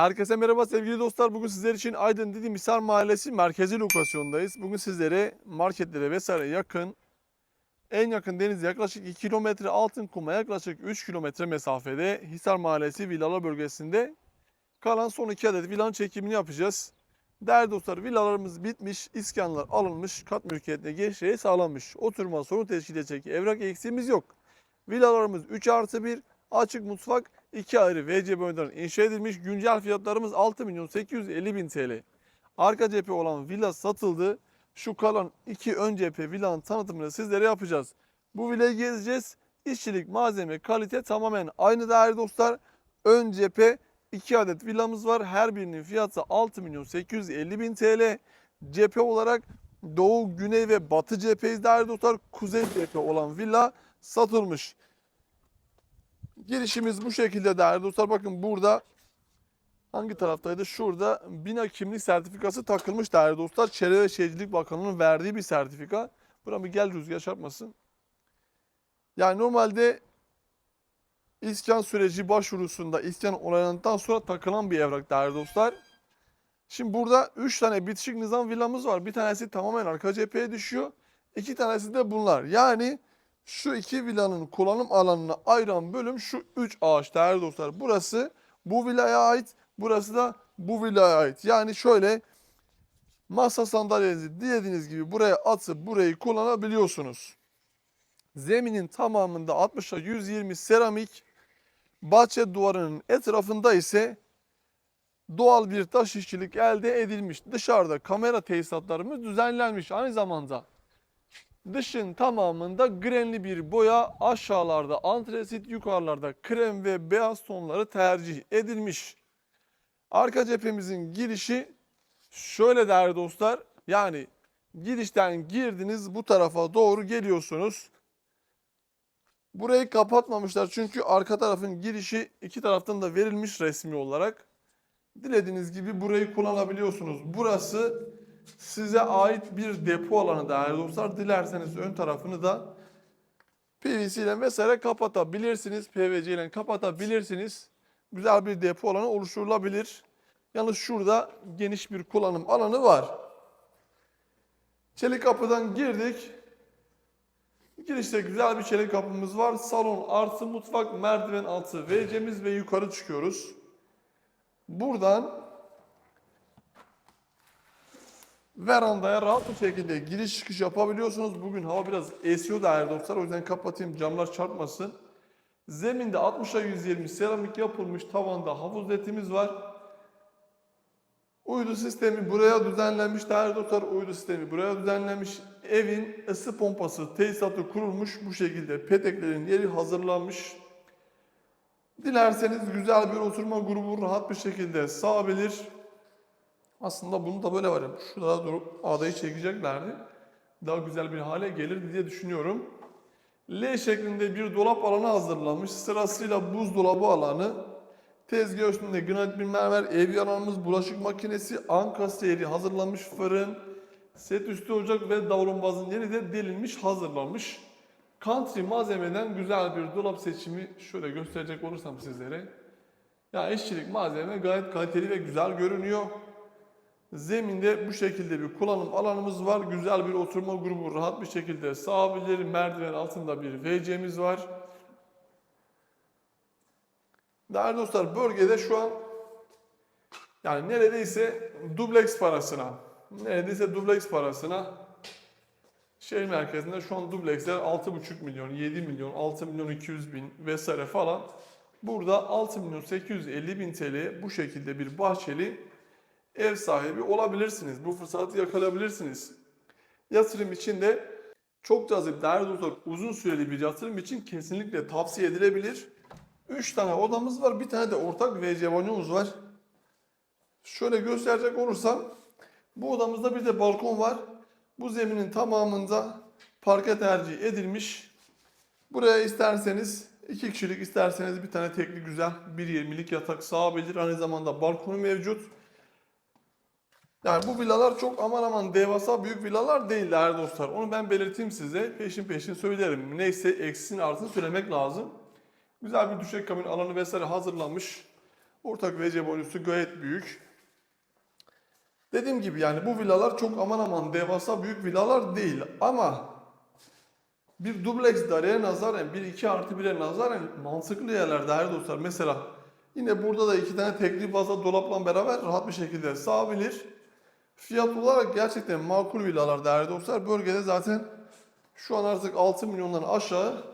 Herkese merhaba sevgili dostlar. Bugün sizler için Aydın Didim Hisar Mahallesi merkezi lokasyondayız. Bugün sizlere marketlere vesaire yakın, en yakın denize yaklaşık 2 kilometre, altın kuma yaklaşık 3 kilometre mesafede Hisar Mahallesi villalar bölgesinde kalan son 2 adet villanın çekimini yapacağız. Değerli dostlar villalarımız bitmiş, iskanlar alınmış, kat mülkiyetine geçişe sağlanmış. Oturma sorun teşkil edecek evrak eksiğimiz yok. Villalarımız 3 artı 1, açık mutfak, iki ayrı VC boyundan inşa edilmiş. Güncel fiyatlarımız 6 milyon 850 bin TL. Arka cephe olan villa satıldı. Şu kalan iki ön cephe villanın tanıtımını sizlere yapacağız. Bu villayı gezeceğiz. İşçilik, malzeme, kalite tamamen aynı değerli dostlar. Ön cephe 2 adet villamız var. Her birinin fiyatı 6 milyon 850 bin TL. Cephe olarak doğu, güney ve batı cepheyiz değerli dostlar. Kuzey cephe olan villa satılmış. Girişimiz bu şekilde değerli dostlar. Bakın burada hangi taraftaydı? Şurada bina kimlik sertifikası takılmış değerli dostlar. Çevre ve Şehircilik Bakanlığı'nın verdiği bir sertifika. Buna bir gel rüzgar çarpmasın. Yani normalde iskan süreci başvurusunda iskan onaylandıktan sonra takılan bir evrak değerli dostlar. Şimdi burada 3 tane bitişik nizam villamız var. Bir tanesi tamamen arka cepheye düşüyor. İki tanesi de bunlar. Yani şu iki villanın kullanım alanına ayıran bölüm şu üç ağaç değerli dostlar. Burası bu villaya ait, burası da bu villaya ait. Yani şöyle masa sandalyenizi dilediğiniz gibi buraya atıp burayı kullanabiliyorsunuz. Zeminin tamamında 60'a 120 seramik, bahçe duvarının etrafında ise doğal bir taş işçilik elde edilmiş. Dışarıda kamera tesisatlarımız düzenlenmiş. Aynı zamanda Dışın tamamında grenli bir boya, aşağılarda antresit, yukarılarda krem ve beyaz tonları tercih edilmiş. Arka cephemizin girişi şöyle değerli dostlar. Yani girişten girdiniz bu tarafa doğru geliyorsunuz. Burayı kapatmamışlar çünkü arka tarafın girişi iki taraftan da verilmiş resmi olarak. Dilediğiniz gibi burayı kullanabiliyorsunuz. Burası size ait bir depo alanı değerli dostlar. Dilerseniz ön tarafını da PVC ile vesaire kapatabilirsiniz. PVC ile kapatabilirsiniz. Güzel bir depo alanı oluşturulabilir. Yalnız şurada geniş bir kullanım alanı var. Çelik kapıdan girdik. Girişte güzel bir çelik kapımız var. Salon artı mutfak, merdiven altı WC'miz ve yukarı çıkıyoruz. Buradan verandaya rahat bir şekilde giriş çıkış yapabiliyorsunuz. Bugün hava biraz esiyor değerli dostlar. O yüzden kapatayım camlar çarpmasın. Zeminde 60'a 120 seramik yapılmış tavanda havuz letimiz var. Uydu sistemi buraya düzenlenmiş değerli dostlar. Uydu sistemi buraya düzenlenmiş. Evin ısı pompası tesisatı kurulmuş. Bu şekilde peteklerin yeri hazırlanmış. Dilerseniz güzel bir oturma grubu rahat bir şekilde sağabilir. Aslında bunu da böyle var. Şurada durup adayı çekeceklerdi. Daha güzel bir hale gelir diye düşünüyorum. L şeklinde bir dolap alanı hazırlanmış. Sırasıyla buzdolabı alanı, tezgah üstünde granit bir mermer, ev alanımız, bulaşık makinesi, ankastre yeri hazırlanmış fırın, set üstü ocak ve davlumbazın yeri de delinmiş, hazırlanmış. Country malzemeden güzel bir dolap seçimi şöyle gösterecek olursam sizlere. Ya işçilik malzeme gayet kaliteli ve güzel görünüyor. Zeminde bu şekilde bir kullanım alanımız var. Güzel bir oturma grubu rahat bir şekilde sağabilir. Merdiven altında bir WC'miz var. Değerli dostlar bölgede şu an yani neredeyse dubleks parasına neredeyse dubleks parasına şehir merkezinde şu an dubleksler 6,5 milyon, 7 milyon, 6 milyon 200 bin vesaire falan. Burada 6 milyon 850 bin TL bu şekilde bir bahçeli ev sahibi olabilirsiniz. Bu fırsatı yakalayabilirsiniz. Yatırım için de çok cazip, değerli dostlar uzun süreli bir yatırım için kesinlikle tavsiye edilebilir. 3 tane odamız var. Bir tane de ortak WC banyomuz var. Şöyle gösterecek olursam bu odamızda bir de balkon var. Bu zeminin tamamında parke tercih edilmiş. Buraya isterseniz iki kişilik isterseniz bir tane tekli güzel 1.20'lik yatak sığabilir. Aynı zamanda balkonu mevcut. Yani bu villalar çok aman aman devasa büyük villalar değil değerli dostlar. Onu ben belirteyim size. Peşin peşin söylerim. Neyse eksisini artısını söylemek lazım. Güzel bir düşek kabin alanı vesaire hazırlanmış. Ortak VC bonusu gayet büyük. Dediğim gibi yani bu villalar çok aman aman devasa büyük villalar değil ama bir dubleks daireye nazaran, bir 2 artı 1'e nazaran mantıklı yerler değerli dostlar. Mesela yine burada da iki tane tekli fazla dolapla beraber rahat bir şekilde sığabilir. Fiyat olarak gerçekten makul villalar değerli dostlar. Bölgede zaten şu an artık 6 milyondan aşağı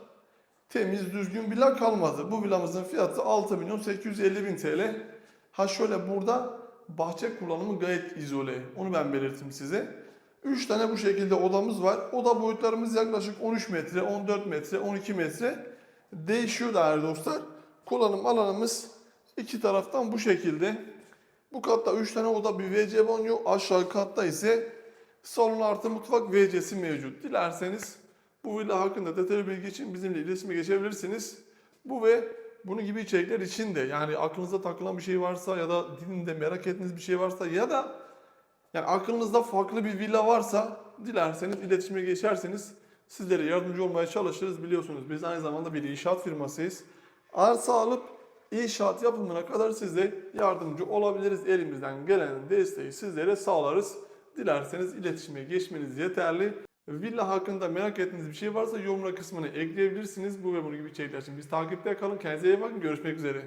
temiz düzgün villa kalmadı. Bu villamızın fiyatı 6 milyon 850 bin TL. Ha şöyle burada bahçe kullanımı gayet izole. Onu ben belirttim size. 3 tane bu şekilde odamız var. Oda boyutlarımız yaklaşık 13 metre, 14 metre, 12 metre değişiyor değerli dostlar. Kullanım alanımız iki taraftan bu şekilde. Bu katta 3 tane oda bir WC banyo. Aşağı katta ise salon artı mutfak WC'si mevcut. Dilerseniz bu villa hakkında detaylı bilgi için bizimle iletişime geçebilirsiniz. Bu ve bunun gibi içerikler için de yani aklınıza takılan bir şey varsa ya da dilinde merak ettiğiniz bir şey varsa ya da yani aklınızda farklı bir villa varsa dilerseniz iletişime geçerseniz sizlere yardımcı olmaya çalışırız. Biliyorsunuz biz aynı zamanda bir inşaat firmasıyız. Arsa alıp inşaat yapımına kadar size yardımcı olabiliriz. Elimizden gelen desteği sizlere sağlarız. Dilerseniz iletişime geçmeniz yeterli. Villa hakkında merak ettiğiniz bir şey varsa yorumlar kısmına ekleyebilirsiniz. Bu ve bunun gibi içerikler için biz takipte kalın. Kendinize iyi bakın. Görüşmek üzere.